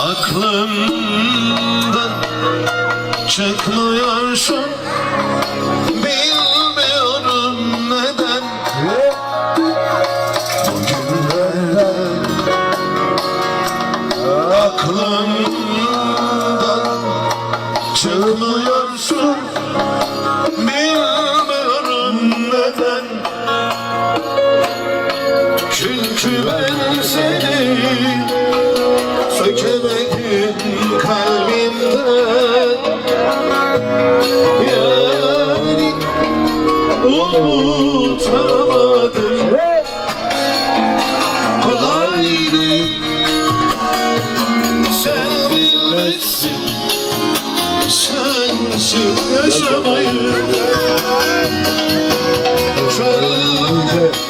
Aklımdan çıkmıyorsun. Bilmiyorum neden. Bugünlerde Aklımdan çıkmıyorsun. Bilmiyorum neden. Çünkü ben seni sökemedim kalbimden Yani unutamadım Kolay değil sen bilmezsin Sensiz yaşamayı. Çölde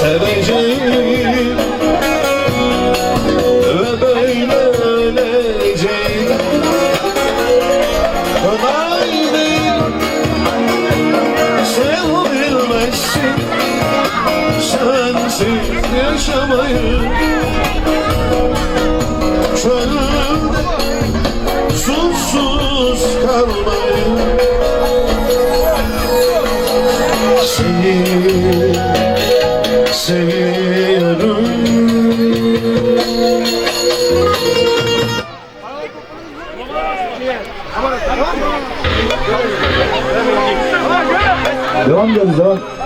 Seveceğim Ve böyle öleceğim. Kolay değil Sen bilmezsin Sensiz yaşamayı Çölde susuz kalmayı Seni seviyorum Devam ediyoruz devam.